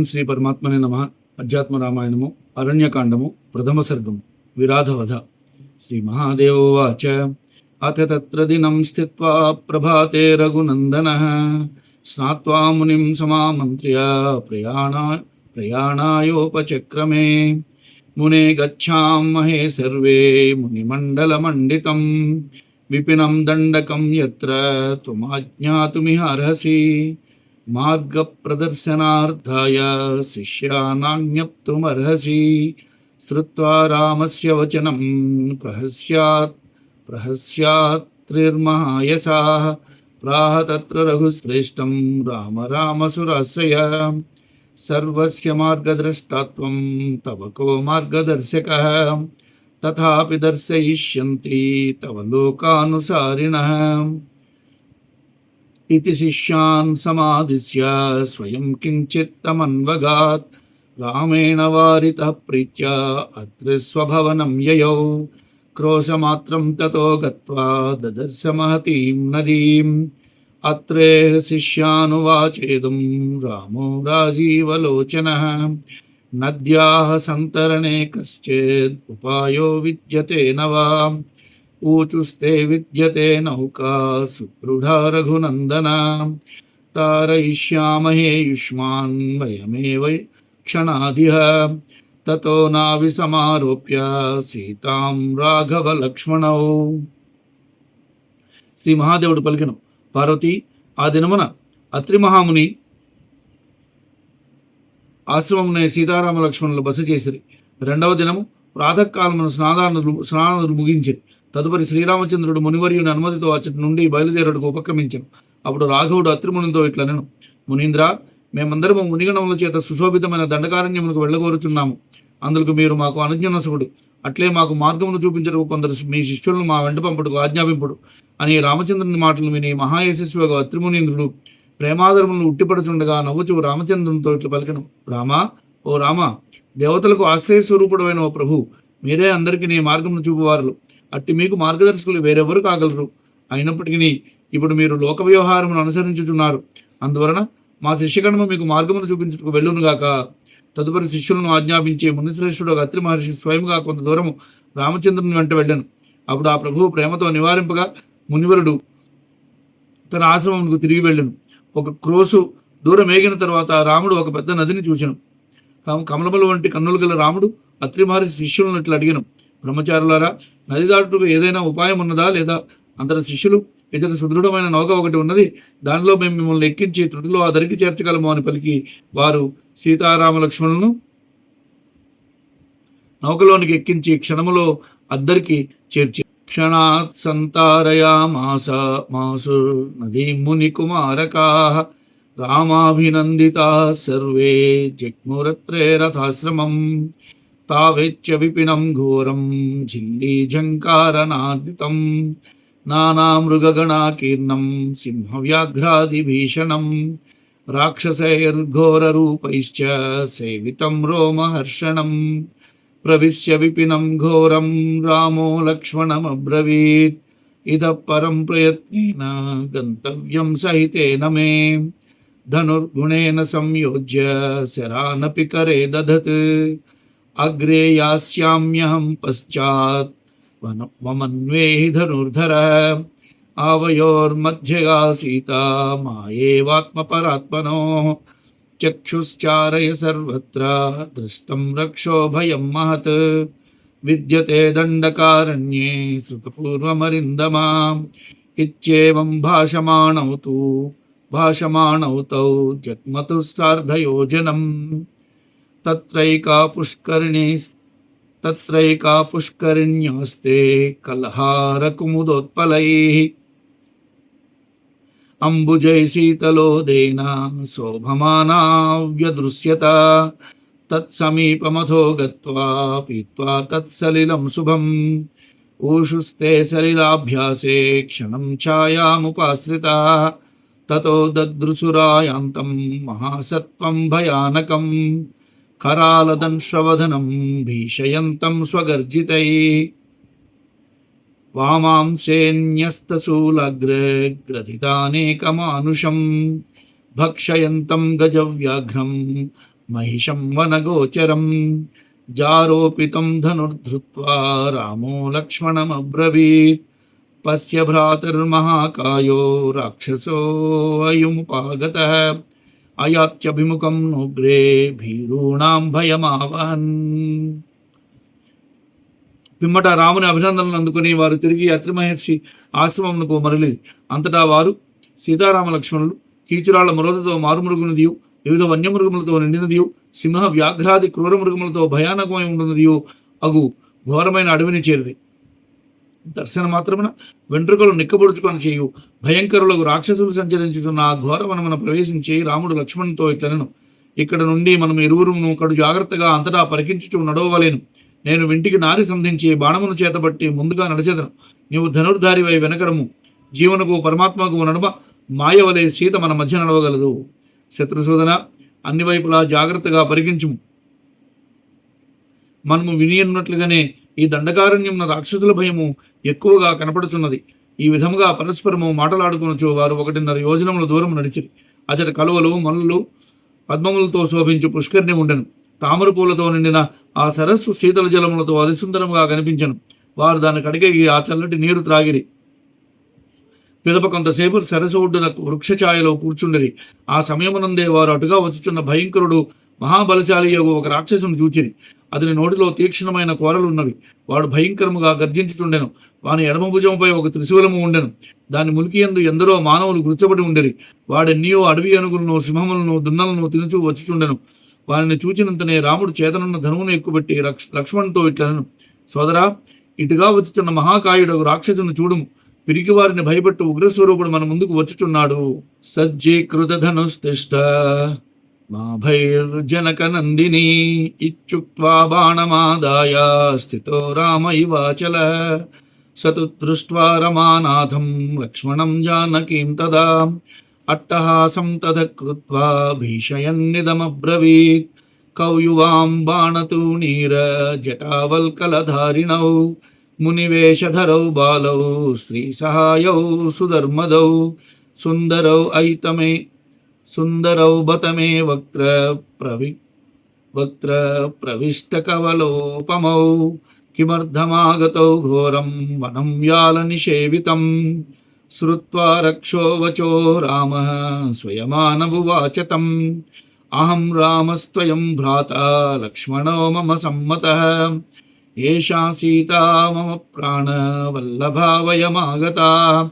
శ్రీ పరమాత్మనే నమ అధ్యాత్మ రామాయణము అరణ్యకాండము ప్రథమ సర్గము విరాధవధ శ్రీ మహాదేవోవాచ అథ తత్ర దినం స్థిత్వా ప్రభాతే రఘునందన స్నాత్వా మునిం సమామంత్ర్య ప్రయాణా ప్రయాణాయోపచక్రమే మునే గచ్ఛామహే సర్వే మునిమండలమండితం విపినం దండకం యత్ర త్వమాజ్ఞాతుమిహ मार्ग प्रदर्शनार्थाय शिष्यानाज्ञप्तुमर्हसि। श्रुत्वा रामस्य वचनं प्रहस्यात् प्रहस्यात्रिर्महायसाः प्राह तत्र रघुश्रेष्ठं राम रामसुराश्रय। सर्वस्य मार्गद्रष्टात्वं तव को मार्गदर्शकः। तथापि दर्शयिष्यन्ति तव लोकानुसारिणः। इति शिष्यान् समादिश्य स्वयं किञ्चित्तमन्वगात्। रामेण वारितः प्रीत्या अत्र स्वभवनं ययौ। क्रोशमात्रं ततो गत्वा ददर्श महतीं नदीम्। अत्रेह शिष्यानुवाचेदं रामो राजीवलोचनः। नद्याः सन्तरणे कश्चित् उपायो विद्यते न वा ऊचुस्ते विद्यते नौका सुदृढा रघुनन्दना तारयिष्यामहे युष्मान् वयमेव क्षणाधिह ततो नाविसमारोप्य సీతాం రాఘవలక్ష్మణౌ శ్రీ మహాదేవుడు పలికెను పార్వతి ఆ దినమున అత్రి మహాముని ఆశ్రమమునే సీతారామ లక్ష్మణులు బస చేసిరి రెండవ దినము ప్రాతకాలమున స్నానాదులు స్నానాదులు ముగించిరి తదుపరి శ్రీరామచంద్రుడు మునివర్యుని అనుమతితో అచ్చటి నుండి బయలుదేరడుకు ఉపక్రమించను. అప్పుడు రాఘవుడు అత్రిమునితో ఇట్లనెను మునీంద్ర మేమందరము మునిగణముల చేత సుశోభితమైన దండకారణ్యములకు వెళ్ళగోరుచున్నాము. అందుకు మీరు మాకు అనుజ్ఞనసుడు అట్లే మాకు మార్గమును చూపించడం కొందరు మీ శిష్యులను మా వెంట పంపుడుకు ఆజ్ఞాపింపుడు అని రామచంద్రుని మాటలు విని మహాయశస్విగా అత్రిమునీంద్రుడు ప్రేమాదరములను ఉట్టిపడుచుండగా నవ్వుచు రామచంద్రునితో ఇట్లు పలికను రామా ఓ రామ దేవతలకు ఆశ్రయ స్వరూపుడమైన ఓ ప్రభు మీరే అందరికీ నీ మార్గమును చూపువారు అట్టి మీకు మార్గదర్శకులు వేరెవరు కాగలరు. అయినప్పటికీ ఇప్పుడు మీరు లోక వ్యవహారమును అనుసరించుచున్నారు. అందువలన మా శిష్యగణము మీకు మార్గమును చూపించుటకు వెళ్ళునుగాక తదుపరి శిష్యులను ఆజ్ఞాపించే మునిశ్రేష్ఠుడు అత్రి మహర్షి స్వయంగా కొంత దూరము రామచంద్రుని వెంట వెళ్ళాను. అప్పుడు ఆ ప్రభువు ప్రేమతో నివారింపగా మునివరుడు తన ఆశ్రమంకు తిరిగి వెళ్ళాను. ఒక క్రోసు దూరం ఏగిన తర్వాత రాముడు ఒక పెద్ద నదిని చూశాను తాము వంటి కన్నులు గల రాముడు అత్రి మహర్షి శిష్యులను ఇట్లా అడిగాను. బ్రహ్మచారులారా నది దాటుటకు ఏదైనా ఉపాయం ఉన్నదా లేదా? అంతటి శిష్యులు ఇతర సుదృఢమైన నౌక ఒకటి ఉన్నది. దానిలో మేము మిమ్మల్ని ఎక్కించి తృటిలో ఆ దరికి చేర్చగలము అని పలికి వారు సీతారామ లక్ష్మణులను నౌకలోనికి ఎక్కించి క్షణములో అద్దరికి చేర్చి క్షణాత్ సంతారయామాస మాసు నదీ ముని కుమారకా రామాభినందిత సర్వే జగ్మురత్రే రథాశ్రమం. तावेत्य विपिनं घोरं झिल्लीझङ्कारनार्दितं नानामृगगणाकीर्णं, सिंहव्याघ्रादिभीषणं, राक्षसैर्घोररूपैश्च सेवितं रोमहर्षणं, प्रविश्य विपिनं घोरं रामो लक्ष्मणमब्रवीत् इतः परं प्रयत्नेन गन्तव्यं सहितेन मे। धनुर्गुणेन संयोज्य शरानपि करे दधत्। अग्रे यास्याम्यहं पश्चात्। ममन्वेहि धनुर्धरः। आवयोर्मध्यगा सीता मायेवात्मपरात्मनो। चक्षुश्चारय सर्वत्र। दृष्टं रक्षोभयं महत्। विद्यते दण्डकारण्ये श्रुतपूर्वमरिन्दमाम्। इत्येवं भाषमाणौ तु भाषमाणौ तौ जग्मतुः सार्धयोजनम्। तत्रैका पुष्करिणी तत्रैका पुष्करिण्यस्ते कलहारकुमुदोत्पलैः अम्बुजै शीतलोदेन शोभमाना व्यदृश्यत तत्समीपमथो गत्वा पीत्वा तत्सलिलं शुभम्। ऊषुस्ते सलिलाभ्यासे क्षणं छायामुपाश्रिता। ततो ददृशुरायान्तं महासत्त्वं भयानकम्। करालदंश्रवधनं भीषयन्तं स्वगर्जितैः। वामांसेऽन्यस्तशूलग्रग्रथितानेकमानुषं भक्षयन्तं गजव्याघ्रं महिषं वनगोचरं जारोपितं धनुर्धृत्वा रामो लक्ष्मणमब्रवीत्। पश्य भ्रातर्महाकायो राक्षसोऽयमुपागतः అయాత్యభిముఖం నుగ్రే భీరుణాం భయమావహన్ పిమ్మట రాముని అభినందనలు అందుకుని వారు తిరిగి అత్రిమహర్షి మహర్షి ఆశ్రమంకు మరలి అంతటా వారు సీతారామ లక్ష్మణులు కీచురాళ్ళ మరోతతో మారుమృగునదియు వివిధ వన్యమృగములతో నిండినదియు సింహ వ్యాఘ్రాది క్రూర మృగములతో భయానకమై ఉన్నదియు అగు ఘోరమైన అడవిని చేరి దర్శన మాత్రమున వెంట్రుకలు నిక్కబొడుచుకొని చేయు. భయంకరులకు రాక్షసులు సంచరించుతున్న ఆ ఘోరవనమున ప్రవేశించి రాముడు లక్ష్మణునితో ఇట్లనెను. ఇక్కడ నుండి మనం ఇరువురును కడు జాగ్రత్తగా అంతటా పరికించుచు నడవలేను నేను వింటికి నారి సంధించి బాణమును చేతబట్టి ముందుగా నడిచెదను. నీవు ధనుర్ధారివై వెనకరము. జీవనకు పరమాత్మకు నడుమ మాయవలే సీత మన మధ్య నడవగలదు. శత్రుశోధన అన్ని వైపులా జాగ్రత్తగా పరిగించుము మనము వినియన్నట్లుగానే ఈ దండకారణ్యమున రాక్షసుల భయము ఎక్కువగా కనపడుచున్నది. ఈ విధముగా పరస్పరము మాటలాడుకొనొచ్చు వారు ఒకటిన్నర యోజనముల దూరం నడిచిరి. అచట కలువలు మల్లులు పద్మములతో శోభించు పుష్కరిణి ఉండెను. తామర పూలతో నిండిన ఆ సరస్సు శీతల జలములతో అతిసుందరముగా కనిపించను. వారు దాన్ని కడిగి ఆ చల్లటి నీరు త్రాగిరి. పిదప కొంతసేపు సరస్సు ఒడ్డున వృక్షఛాయలో కూర్చుండిరి. ఆ సమయమునందే వారు అటుగా వచ్చుచున్న భయంకరుడు మహాబలశాలి యొగు ఒక రాక్షసును చూచిరి. అతని నోటిలో తీక్షణమైన కోరలున్నవి వాడు భయంకరముగా గర్జించుచుండెను. వాని ఎడమ భుజముపై ఒక త్రిశూలము ఉండెను. దాని ములికియందు ఎందరో మానవులు గుర్చబడి ఉండేది వాడెన్నయో అడవి అనుగులను సింహములను దున్నలను తినుచూ వచ్చుచుండెను. వారిని చూచినంతనే రాముడు చేతనున్న ధనువును ఎక్కుబెట్టి రక్ష లక్ష్మణ్తో ఇట్లనను. సోదరా ఇటుగా వచ్చుచున్న మహాకాయుడు రాక్షసును చూడుము. పిరికి వారిని భయపెట్టు ఉగ్రస్వరూపుడు మన ముందుకు వచ్చుచున్నాడు. సజ్జీకృత ధనుస్తిష్ట మా ఇచ్చుక్వా బాణమాదాయ స్థితో రామ ఇవాచల సతు దృష్ట్వా రమానాథం లక్ష్మణం జానకీం తదా అట్టహాసం తథ కృత్వా భీషయన్నిదమబ్రవీత్ కౌయువాం బాణతూణీర జటావల్కలధారిణౌ మునివేషధరౌ బాలౌ స్త్రీసహాయౌ సుధర్మదౌ సుందరౌ ఐతమే सुन्दरौबतमे वक्त्र प्रवि, वक्त्र प्रविष्टकवलोपमौ किमर्थमागतौ घोरं वनं व्यालनिषेवितं श्रुत्वा रक्षो वचो रामः स्वयमानमुवाच तम् अहं रामस्त्वयं भ्राता लक्ष्मणो मम सम्मतः। एषा सीता मम प्राणवल्लभा वयमागता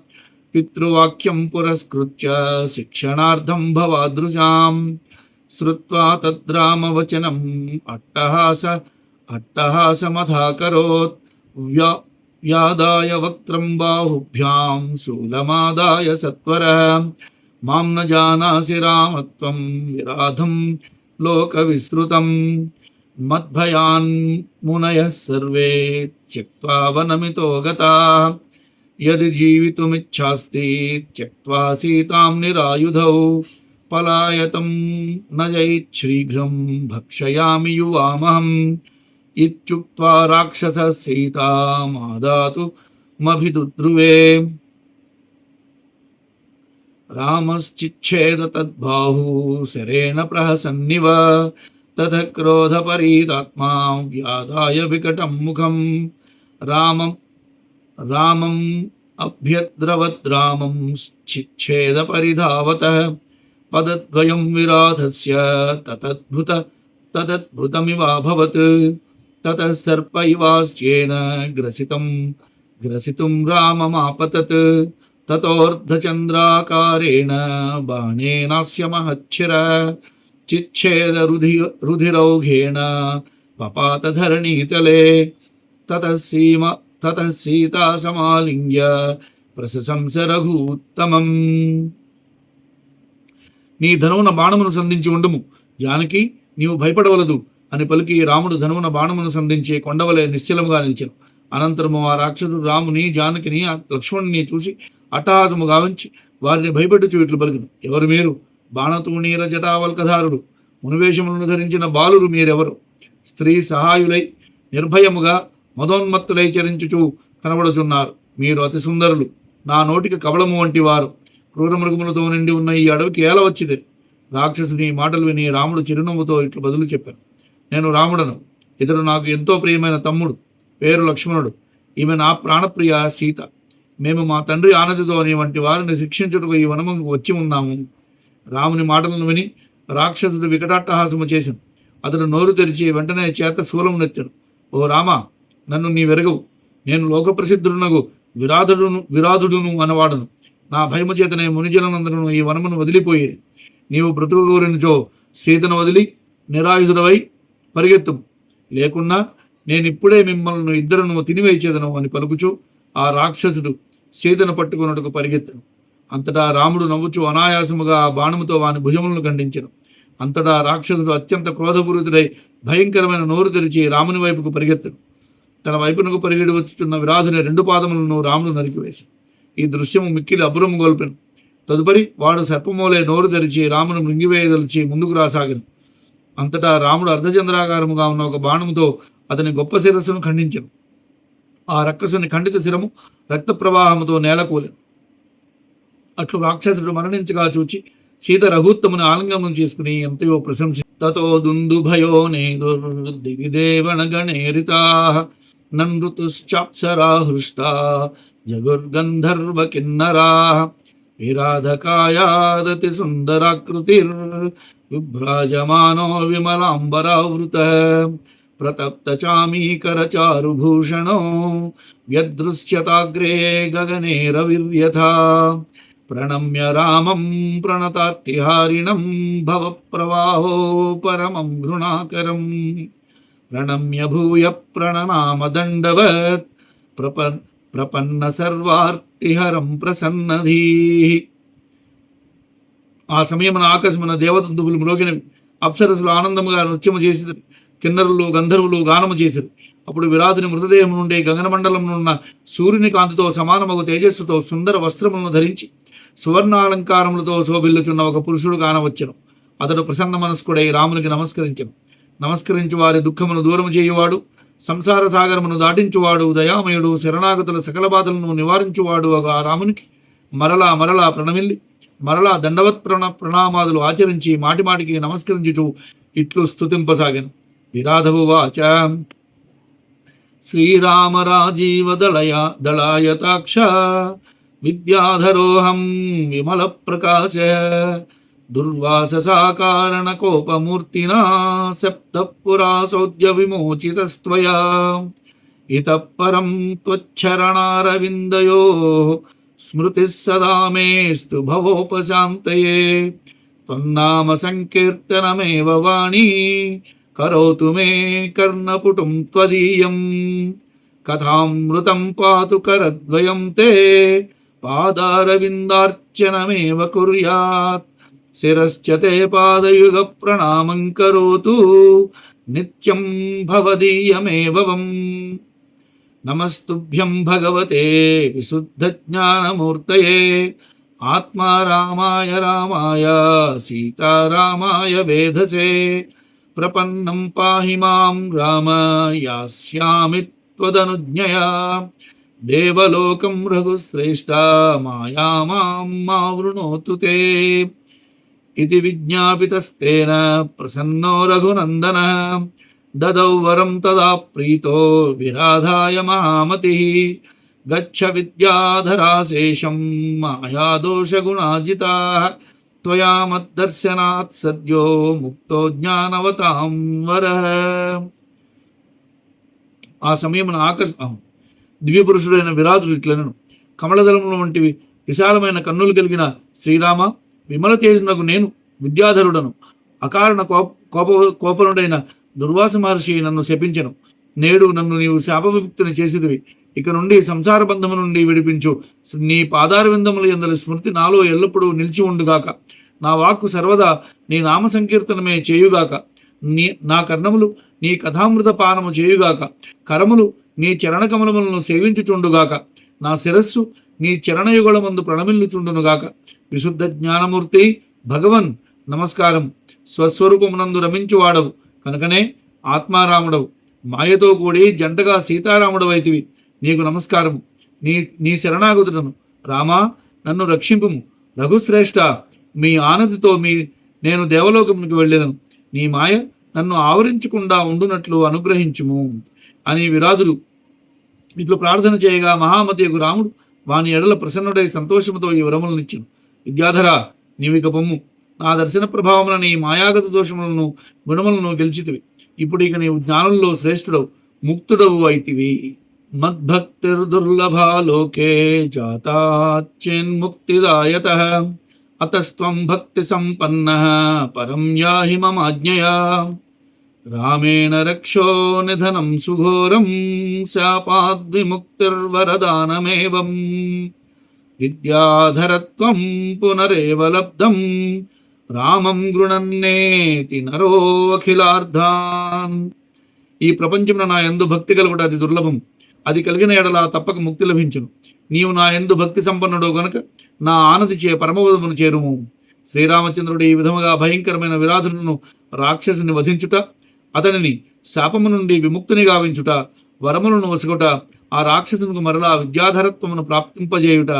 पितृवाक्यं पुरस्कृत्य शिक्षणार्थं भवादृशाम् श्रुत्वा तद्रामवचनम् अट्टहास अट्टहासमथाकरोत् व्या व्यादाय वक्त्रं बाहुभ्यां शूलमादाय सत्वरः। माँ न जानासि रामत्वं विराधं लोकविसृतं मद्भयान् मुनयः सर्वे त्यक्त्वा वनमितो गताः। यदि जीवितुमिच्छास्ति त्यक्त्वा सीतां निरायुधौ, पलायतं न जयिच्छीघ्रं भक्षयामि युवामहम्। इत्युक्त्वा राक्षसः सीतामादातु मभिदुद्रुवे। रामश्चिच्छेद शरेण प्रहसन्निव तथ क्रोधपरीदात्मा व्याय विकटं मुखं रामम् रामम् अभ्यद्रवत् रामं छिच्छेदपरिधावतः पदद्वयं विराधस्य। ततद्भुत तदद्भुतमिवाभवत् ततः सर्प इवास्येन ग्रसितं ग्रसितुं राममापतत्। ततोऽर्धचन्द्राकारेण बाणेनास्य महच्छिर चिच्छेदरुधि रुधिरौघेण पपातधरणीतले। ततः सीमा ततः తతः సీమ ప్రశశంస సీతా సమాలింగ్య నీ ధనువున బాణమును సంధించి ఉండుము. జానకి నీవు భయపడవలదు అని పలికి రాముడు ధనువున బాణమును సంధించి కొండవలే నిశ్చలముగా నిలిచెను. అనంతరము ఆ రాక్షసుడు రాముని జానకిని లక్ష్మణుని చూసి అట్టహాసము గావించి వారిని భయపెట్టుచు ఇట్లు పలికిను. ఎవరు మీరు? బాణతూణీర జటావల్కధారుడు. మునివేషములను ధరించిన బాలురు మీరెవరు? స్త్రీ సహాయులై నిర్భయముగా మదోన్మత్తులై చరించుచు కనబడుచున్నారు. మీరు అతి సుందరులు. నా నోటికి కబళము వంటి వారు. క్రూర మృగములతో నిండి ఉన్న ఈ అడవికి ఏల వచ్చింది? రాక్షసుని మాటలు విని రాముడు చిరునవ్వుతో ఇట్లు బదులు చెప్పాను. నేను రాముడను. ఇతడు నాకు ఎంతో ప్రియమైన తమ్ముడు. పేరు లక్ష్మణుడు. ఈమె నా ప్రాణప్రియ సీత. మేము మా తండ్రి ఆనందితోని వంటి వారిని శిక్షించుటకు ఈ వనముకు వచ్చి ఉన్నాము. రాముని మాటలను విని రాక్షసుడు వికటాట్టహాసము చేసింది అతడు నోరు తెరిచి వెంటనే చేత శూలం నెత్తాడు ఓ రామ నన్ను నీ వెరగవు నేను లోకప్రసిద్ధుడునగు విరాధుడును విరాధుడును అనవాడను. నా భయము చేతనే మునిజనులందరూ ఈ వనమును వదిలిపోయి నీవు బ్రతుకు సీతను వదిలి నిరాయుధుడవై పరిగెత్తు. లేకున్నా నేనిప్పుడే మిమ్మల్ని ఇద్దరును తినివేచేదను అని పలుకుచు ఆ రాక్షసుడు సీతను పట్టుకున్నట్టుకు పరిగెత్తను. అంతటా రాముడు నవ్వుచు అనాయాసముగా ఆ బాణముతో వాని భుజములను ఖండించను. అంతటా రాక్షసుడు అత్యంత క్రోధపూరితుడై భయంకరమైన నోరు తెరిచి రాముని వైపుకు పరిగెత్తను. తన వైపునకు పరిగెడి వచ్చుచున్న విరాధుని రెండు పాదములను రాముడు నరికివేసి ఈ దృశ్యము మిక్కిలి అబురము గొల్పెను. తదుపరి వాడు సర్పమోలే నోరు తెరిచి రామును మృంగివేయదలిచి ముందుకు రాసాగిను. అంతటా రాముడు అర్ధచంద్రాకారముగా ఉన్న ఒక బాణముతో అతని గొప్ప శిరస్సును ఖండించను. ఆ రక్కసుని ఖండిత శిరము రక్త ప్రవాహముతో నేలకూలెను. అట్లు రాక్షసుడు మరణించగా చూచి సీత రఘుత్తముని ఆలింగనం చేసుకుని ఎంతయో ప్రశంసి తతో దుందుభయో నేదుర్దివిదేవణ గణేరితా ननृतुश्चाप्सरा हृष्टा, जगुर्गन्धर्वकिन्नराः विराधकायादतिसुन्दराकृतिर्विभ्राजमानो विमलाम्बरावृतः, प्रतप्तचामीकरचारुभूषणो, व्यदृश्यताग्रे गगने रविर्यथा, प्रणम्य रामं प्रणतार्तिहारिणं, भवप्रवाहो परमं घृणाकरम्। ప్రణమ్య భూయ ప్రణనామదండవత్ ప్రప ప్రపన్న సర్వార్తిహరం ప్రసన్నధీ. ఆ సమయమున ఆకాశమున దేవతంతువులు మ్రోగినవి. అప్సరసులు ఆనందముగా నృత్యము చేసి కిన్నరులు గంధర్వులు గానము చేసిరి. అప్పుడు విరాధుని మృతదేహం నుండి ఉన్న సూర్యుని కాంతితో సమానమగు తేజస్సుతో సుందర వస్త్రములను ధరించి సువర్ణాలంకారములతో శోభిల్లుచున్న ఒక పురుషుడు కానవచ్చెను అతడు ప్రసన్న మనస్కుడై రామునికి నమస్కరించను. నమస్కరించి వారి దుఃఖమును దూరము చేయువాడు సంసార సాగరమును దాటించువాడు దయామయుడు శరణాగతుల సకల బాధలను నివారించువాడు ఒక ఆ రామునికి. మరలా మరలా ప్రణమిల్లి మరలా దండవత్ ప్రణ ప్రణామాదులు ఆచరించి మాటిమాటికి నమస్కరించుచు ఇట్లు స్తుతింపసాగాను. విరాధవు వాచ. శ్రీరామ రాజీవ దళయ దళాయతాక్ష విద్యాధరోహం విమల ప్రకాశ దుర్వాససాకారణ కోపమూర్తినా సప్తపురాసౌద్య విమోచితస్త్వయా ఇతః పరం త్వచ్చరణారవిందయో స్మృతి సదా మేస్తు భవోపశాంతయే త్వన్నామ సంకీర్తనమేవ వాణీ కరోతు మే కర్ణపుటం త్వదీయం కథామృతం పాతు కరద్వయం తే शिरश्च ते पादयुगप्रणामं करोतु। नित्यं भवदीयमेवम् नमस्तुभ्यं भगवते विशुद्धज्ञानमूर्तये। आत्मा रामाय रामाय सीतारामाय वेधसे। प्रपन्नं पाहि माँ राम, यास्यामि त्वदनुज्ञया। देवलोकं रघुश्रेष्ठा, माया माँ मा वृणोतु ते। ఇది విజ్ఞాపితస్తేన ప్రసన్నో రఘునందన దదౌ వరం తదా ప్రీతో విరాధాయ మహామతి గచ్చ విద్యాధరాశేషం మాయాదోషగుణాజితా త్వయా మద్దర్శనాత్ సద్యో ముక్తో జ్ఞానవతాం వర ఆ సమయమున ఆకర్ష దివ్యపురుషుడైన విరాజుడు ఇట్లనను. కమలదళముల వంటివి విశాలమైన కన్నులు కలిగిన శ్రీరామ విమల తేజునకు నేను విద్యాధరుడను. అకారణ కోప కోప కోపనుడైన దుర్వాస మహర్షి నన్ను శపించెను. నేడు నన్ను నీవు శాప విముక్తిని చేసిదివి ఇక నుండి సంసార బంధము నుండి విడిపించు. నీ పాదార విందముల ఎందలి స్మృతి నాలో ఎల్లప్పుడూ నిలిచి ఉండుగాక. నా వాక్కు సర్వదా నీ నామ సంకీర్తనమే చేయుగాక. నీ నా కర్ణములు నీ కథామృత పానము చేయుగాక. కరములు నీ చరణ కమలములను సేవించుచుండుగాక. నా శిరస్సు నీ చరణయుగళమందు ప్రణమిల్లుచుండునుగాక విశుద్ధ జ్ఞానమూర్తి భగవన్ నమస్కారం. స్వస్వరూపమునందు రమించువాడవు. కనుకనే ఆత్మారాముడవు. మాయతో కూడి జంటగా సీతారాముడవైతివి నీకు నమస్కారము. నీ నీ శరణాగతుడను. రామా నన్ను రక్షింపుము. రఘుశ్రేష్ఠ మీ ఆనతితో మీ నేను దేవలోకమునికి వెళ్ళేదను. నీ మాయ నన్ను ఆవరించకుండా ఉండునట్లు అనుగ్రహించుము. అని విరాజులు ఇట్లు ప్రార్థన చేయగా మహామతి రాముడు వాని ఎడల ప్రసన్నుడై సంతోషముతో ఈ వరములనిచ్చును. విద్యాధర నీవిక పొమ్ము. నా దర్శన ప్రభావమున నీ మాయాగత దోషములను గుణములను గెలిచితివి. ఇప్పుడు ఇక నీవు జ్ఞానంలో శ్రేష్ఠుడవు ముక్తుడవు అయితివి. మద్భక్తిర్దుర్లభా లోకే జాతాచ్చేన్ముక్తిదాయత అతస్త్వం భక్తి సంపన్న పరం యాహి మమాజ్ఞయా రామేణ రక్షో నిధనం సుఘోరం శాపాద్విముక్తిర్వరదానమేవం. విద్యాధరత్వం పునరేవ లబ్ధం రామం గృణన్నేతి నరో అఖిలార్థాన్ ఈ ప్రపంచంలో నా యందు భక్తి కలుగుట అది దుర్లభం. అది కలిగిన ఎడలా తప్పక ముక్తి లభించును. నీవు నా యందు భక్తి సంపన్నుడు గనుక నా ఆనతి చే పరమవధమును చేరుము. శ్రీరామచంద్రుడు ఈ విధముగా భయంకరమైన విరాధులను రాక్షసుని వధించుట అతనిని శాపము నుండి విముక్తిని గావించుట వరములను వసుకుట ఆ రాక్షసునికి మరలా విద్యాధరత్వమును ప్రాప్తింపజేయుట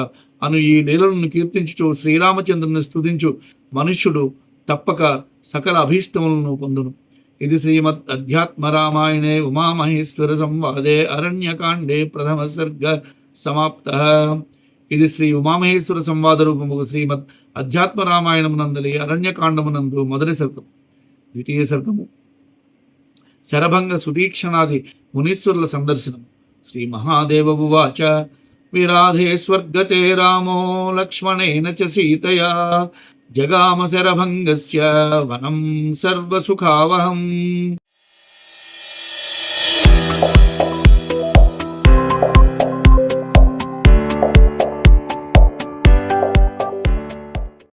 అను ఈ లీలలను కీర్తించుచు శ్రీరామచంద్రుని స్తుతించు మనుష్యుడు తప్పక సకల అభీష్టములను పొందును. ఇది శ్రీమద్ అధ్యాత్మ రామాయణే ఉమామహేశ్వర సంవాదే అరణ్యకాండే ప్రథమ సర్గ సమాప్త. ఇది శ్రీ ఉమామహేశ్వర సంవాద రూపము శ్రీమద్ అధ్యాత్మ రామాయణమునందలి అరణ్యకాండమునందు మొదటి సర్గం ద్వితీయ సర్గము. శరభంగ సుదీక్షణాది మునీశ్వరుల సందర్శనం. శ్రీ మహాదేవువాచ విరాధే స్వర్గతే రామో లక్ష్మణేన చ సీతయా. జగామ శరభంగస్య వనం సర్వసుఖావహం.